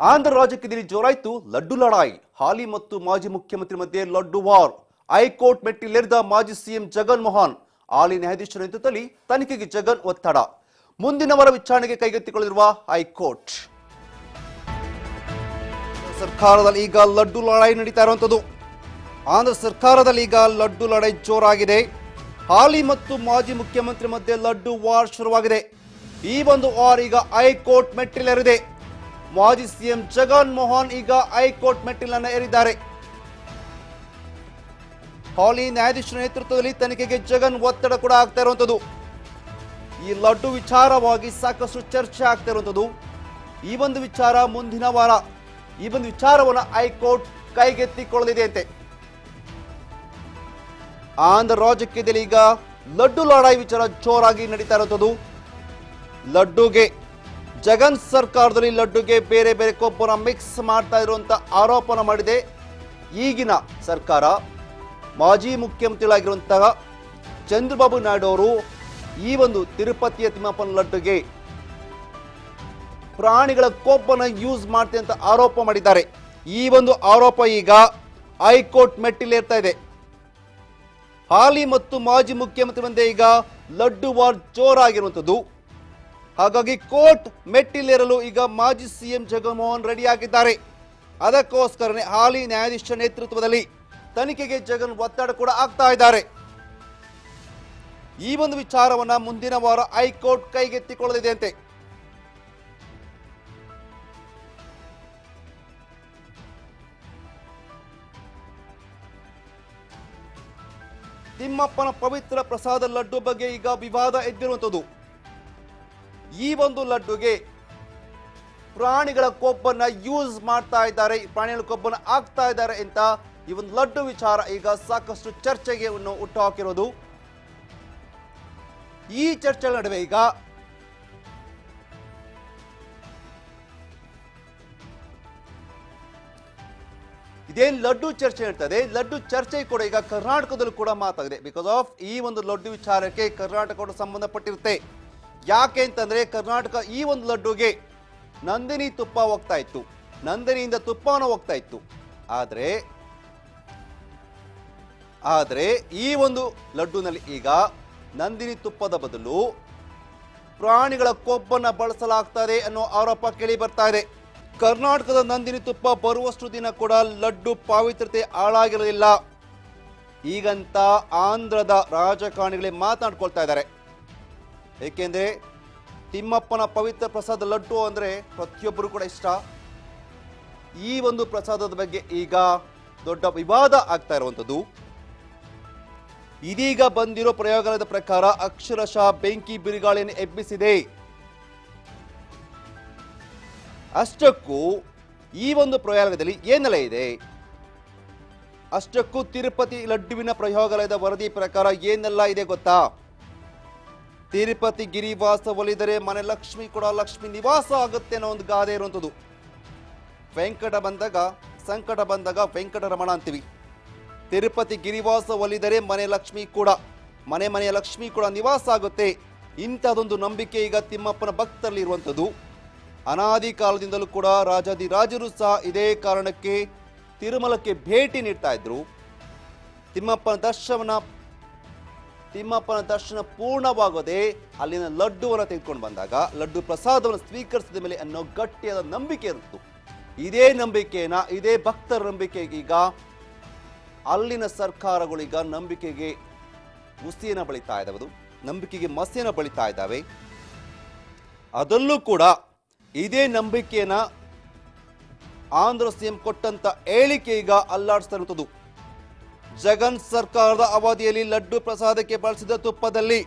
ಆಂಧ್ರ ರಾಜಕೀಯದಲ್ಲಿ ಜೋರಾಯ್ತು. ಲಡ್ಡು ಲಡಾಯಿ ಹಾಲಿ ಮತ್ತು ಮಾಜಿ ಮುಖ್ಯಮಂತ್ರಿ ಮಧ್ಯೆ ಲಡ್ಡು ವಾರ್. ಹೈಕೋರ್ಟ್ ಮೆಟ್ಟಿಲೇರಿದ ಮಾಜಿ ಸಿಎಂ ಜಗನ್ ಮೋಹನ್. ಹಾಲಿ ನ್ಯಾಯಾಧೀಶರ ನೇತೃತ್ವದಲ್ಲಿ ತನಿಖೆಗೆ ಜಗನ್ ಒತ್ತಡ. ಮುಂದಿನ ವಾರ ವಿಚಾರಣೆಗೆ ಕೈಗೆತ್ತಿಕೊಳ್ಳಲಿರುವ ಹೈಕೋರ್ಟ್. ಸರ್ಕಾರದಲ್ಲಿ ಈಗ ಲಡ್ಡು ಲಡಾಯಿ ನಡೀತಾ ಇರುವಂಥದ್ದು. ಆಂಧ್ರ ಸರ್ಕಾರದಲ್ಲಿ ಈಗ ಲಡ್ಡು ಲಡಾಯಿ ಜೋರಾಗಿದೆ. ಹಾಲಿ ಮತ್ತು ಮಾಜಿ ಮುಖ್ಯಮಂತ್ರಿ ಮಧ್ಯೆ ಲಡ್ಡು ವಾರ್ ಶುರುವಾಗಿದೆ. ಈ ಒಂದು ವಾರ್ ಈಗ ಹೈಕೋರ್ಟ್ ಮೆಟ್ಟಿಲೇರಿದೆ. ಮಾಜಿ ಸಿಎಂ ಜಗನ್ ಮೋಹನ್ ಈಗ ಹೈಕೋರ್ಟ್ ಮೆಟ್ಟಿಲನ್ನು ಏರಿದ್ದಾರೆ. ಹಾಲಿ ನ್ಯಾಯಾಧೀಶರ ನೇತೃತ್ವದಲ್ಲಿ ತನಿಖೆಗೆ ಜಗನ್ ಒತ್ತಡ ಕೂಡ ಆಗ್ತಾ ಇರುವಂಥದ್ದು. ಈ ಲಡ್ಡು ವಿಚಾರವಾಗಿ ಸಾಕಷ್ಟು ಚರ್ಚೆ ಆಗ್ತಾ ಇರುವಂಥದ್ದು. ಈ ಒಂದು ವಿಚಾರ ಮುಂದಿನ ವಾರ. ಈ ಒಂದು ವಿಚಾರವನ್ನು ಹೈಕೋರ್ಟ್ ಕೈಗೆತ್ತಿಕೊಳ್ಳಲಿದೆ ಅಂತೆ ಆಂಧ್ರ ರಾಜಕೀಯದಲ್ಲಿ ಈಗ ಲಡ್ಡು ಲಡಾಯಿ ವಿಚಾರ ಜೋರಾಗಿ ನಡೀತಾ ಇರುವಂಥದ್ದು. ಲಡ್ಡುಗೆ ಜಗನ್ ಸರ್ಕಾರದಲ್ಲಿ ಲಡ್ಡುಗೆ ಬೇರೆ ಬೇರೆ ಕೊಬ್ಬರ ಮಿಕ್ಸ್ ಮಾಡ್ತಾ ಇರುವಂತ ಆರೋಪನ ಮಾಡಿದೆ ಈಗಿನ ಸರ್ಕಾರ. ಮಾಜಿ ಮುಖ್ಯಮಂತ್ರಿಗಳಾಗಿರುವಂತಹ ಚಂದ್ರಬಾಬು ನಾಯ್ಡು ಅವರು ಈ ಒಂದು ತಿರುಪತಿಯ ತಿಮ್ಮಪ್ಪನ ಲಡ್ಡುಗೆ ಪ್ರಾಣಿಗಳ ಕೊಬ್ಬನ ಯೂಸ್ ಮಾಡ್ತೀನಿ ಅಂತ ಆರೋಪ ಮಾಡಿದ್ದಾರೆ. ಈ ಒಂದು ಆರೋಪ ಈಗ ಹೈಕೋರ್ಟ್ ಮೆಟ್ಟಿಲೇರ್ತಾ ಇದೆ. ಹಾಲಿ ಮತ್ತು ಮಾಜಿ ಮುಖ್ಯಮಂತ್ರಿ ಮುಂದೆ ಈಗ ಲಡ್ಡು ವಾರ್ ಜೋರಾಗಿರುವಂಥದ್ದು. ಹಾಗಾಗಿ ಕೋರ್ಟ್ ಮೆಟ್ಟಿಲೇರಲು ಈಗ ಮಾಜಿ ಸಿಎಂ ಜಗನ್ಮೋಹನ್ ರೆಡಿ ಆಗಿದ್ದಾರೆ ಅದಕ್ಕೋಸ್ಕರನೇ ಹಾಲಿ ನ್ಯಾಯಾಧೀಶ ನೇತೃತ್ವದಲ್ಲಿ ತನಿಖೆಗೆ ಜಗನ್ ಒತ್ತಡ ಕೂಡ ಆಗ್ತಾ ಇದ್ದಾರೆ. ಈ ಒಂದು ವಿಚಾರವನ್ನ ಮುಂದಿನ ವಾರ ಹೈಕೋರ್ಟ್ ಕೈಗೆತ್ತಿಕೊಳ್ಳಲಿದೆ ಅಂತೆ. ತಿಮ್ಮಪ್ಪನ ಪವಿತ್ರ ಪ್ರಸಾದ ಲಡ್ಡು ಬಗ್ಗೆ ಈಗ ವಿವಾದ ಎದ್ದಿರುವಂಥದ್ದು. ಈ ಒಂದು ಲಡ್ಡುಗೆ ಪ್ರಾಣಿಗಳ ಕೊಬ್ಬನ್ನ ಯೂಸ್ ಮಾಡ್ತಾ ಇದ್ದಾರೆ, ಪ್ರಾಣಿಗಳ ಕೊಬ್ಬನ್ನ ಹಾಕ್ತಾ ಇದ್ದಾರೆ ಅಂತ ಈ ಒಂದು ಲಡ್ಡು ವಿಚಾರ ಈಗ ಸಾಕಷ್ಟು ಚರ್ಚೆಗೆ ಹುಟ್ಟು ಹಾಕಿರೋದು. ಈ ಚರ್ಚೆ ನಡುವೆ ಈಗ ಇದೇನು ಲಡ್ಡು ಚರ್ಚೆ ಇರ್ತದೆ ಲಡ್ಡು ಚರ್ಚೆ ಕೂಡ ಈಗ ಕರ್ನಾಟಕದಲ್ಲೂ ಕೂಡ ಮಾತಾಗಿದೆ. ಬಿಕಾಸ್ ಆಫ್ ಈ ಒಂದು ಲಡ್ಡು ವಿಚಾರಕ್ಕೆ ಕರ್ನಾಟಕ ಸಂಬಂಧಪಟ್ಟಿರುತ್ತೆ. ಯಾಕೆ ಅಂತಂದ್ರೆ ಕರ್ನಾಟಕ ಈ ಒಂದು ಲಡ್ಡುಗೆ ನಂದಿನಿ ತುಪ್ಪ ಹೋಗ್ತಾ ಇತ್ತು. ನಂದಿನಿಯಿಂದ ತುಪ್ಪನ ಹೋಗ್ತಾ ಇತ್ತು. ಆದರೆ ಆದರೆ ಈ ಒಂದು ಲಡ್ಡುನಲ್ಲಿ ಈಗ ನಂದಿನಿ ತುಪ್ಪದ ಬದಲು ಪ್ರಾಣಿಗಳ ಕೊಬ್ಬನ್ನ ಬಳಸಲಾಗ್ತದೆ ಅನ್ನೋ ಆರೋಪ ಕೇಳಿ ಬರ್ತಾ ಇದೆ. ಕರ್ನಾಟಕದ ನಂದಿನಿ ತುಪ್ಪ ಬರುವಷ್ಟು ದಿನ ಕೂಡ ಲಡ್ಡು ಪಾವಿತ್ರತೆ ಹಾಳಾಗಿರಲಿಲ್ಲ. ಈಗಂತ ಆಂಧ್ರದ ರಾಜಕಾರಣಿಗಳೇ ಮಾತನಾಡ್ಕೊಳ್ತಾ ಇದ್ದಾರೆ. ಏಕೆಂದ್ರೆ ತಿಮ್ಮಪ್ಪನ ಪವಿತ್ರ ಪ್ರಸಾದ ಲಡ್ಡು ಅಂದ್ರೆ ಪ್ರತಿಯೊಬ್ಬರು ಕೂಡ ಇಷ್ಟ. ಈ ಒಂದು ಪ್ರಸಾದದ ಬಗ್ಗೆ ಈಗ ದೊಡ್ಡ ವಿವಾದ ಆಗ್ತಾ ಇರುವಂಥದ್ದು. ಇದೀಗ ಬಂದಿರೋ ಪ್ರಯೋಗಾಲಯದ ಪ್ರಕಾರ ಅಕ್ಷರಶಃ ಬೆಂಕಿ ಬಿರುಗಾಳಿಯನ್ನು ಎಬ್ಬಿಸಿದೆ. ಅಷ್ಟಕ್ಕೂ ಈ ಒಂದು ಪ್ರಯೋಗದಲ್ಲಿ ಏನೆಲ್ಲ ಇದೆ? ಅಷ್ಟಕ್ಕೂ ತಿರುಪತಿ ಲಡ್ಡುವಿನ ಪ್ರಯೋಗಾಲಯದ ವರದಿ ಪ್ರಕಾರ ಏನೆಲ್ಲ ಇದೆ ಗೊತ್ತಾ? ತಿರುಪತಿ ಗಿರಿವಾಸ ಒಲಿದರೆ ಮನೆ ಲಕ್ಷ್ಮಿ ಕೂಡ ಲಕ್ಷ್ಮಿ ನಿವಾಸ ಆಗುತ್ತೆ ಅನ್ನೋ ಒಂದು ಗಾದೆ ಇರುವಂಥದ್ದು. ವೆಂಕಟ ಬಂದಾಗ, ಸಂಕಟ ಬಂದಾಗ ವೆಂಕಟರಮಣ ಅಂತೀವಿ. ತಿರುಪತಿ ಗಿರಿವಾಸ ಒಲಿದರೆ ಮನೆ ಲಕ್ಷ್ಮಿ ಕೂಡ, ಮನೆ ಮನೆಯ ಲಕ್ಷ್ಮಿ ಕೂಡ ನಿವಾಸ ಆಗುತ್ತೆ. ಇಂಥದೊಂದು ನಂಬಿಕೆ ಈಗ ತಿಮ್ಮಪ್ಪನ ಭಕ್ತರಲ್ಲಿ ಇರುವಂಥದ್ದು. ಅನಾದಿ ಕಾಲದಿಂದಲೂ ಕೂಡ ರಾಜಾದಿ ರಾಜರು ಸಹ ಇದೇ ಕಾರಣಕ್ಕೆ ತಿರುಮಲಕ್ಕೆ ಭೇಟಿ ನೀಡ್ತಾ ಇದ್ರು. ತಿಮ್ಮಪ್ಪನ ದರ್ಶನ ತಿಮ್ಮಪ್ಪನ ದರ್ಶನ ಪೂರ್ಣವಾಗದೆ ಅಲ್ಲಿನ ಲಡ್ಡುವನ್ನು ತೆಗೆದುಕೊಂಡು ಬಂದಾಗ ಲಡ್ಡು ಪ್ರಸಾದವನ್ನು ಸ್ವೀಕರಿಸಿದ ಮೇಲೆ ಅನ್ನೋ ಗಟ್ಟಿಯಾದ ನಂಬಿಕೆ ಇರುತ್ತು. ಇದೇ ನಂಬಿಕೆನ, ಇದೇ ಭಕ್ತರ ನಂಬಿಕೆಗೀಗ ಅಲ್ಲಿನ ಸರ್ಕಾರಗಳೀಗ ನಂಬಿಕೆಗೆ ಮುಸಿಯನ್ನು ಬಳಿತಾ ಇದ್ದಾವೆ. ನಂಬಿಕೆಗೆ ಮಸಿಯನ್ನು ಬಳಿತಾ ಇದ್ದಾವೆ. ಅದಲ್ಲೂ ಕೂಡ ಇದೇ ನಂಬಿಕೆಯನ್ನ ಆಂಧ್ರ ಸಿಎಂ ಕೊಟ್ಟಂತ ಹೇಳಿಕೆ ಈಗ ಅಲ್ಲಾಡಿಸ್ತಾ ಇರುತ್ತದೆ. ಜಗನ್ ಸರ್ಕಾರದ ಅವಧಿಯಲ್ಲಿ ಲಡ್ಡು ಪ್ರಸಾದಕ್ಕೆ ಬಳಸಿದ ತುಪ್ಪದಲ್ಲಿ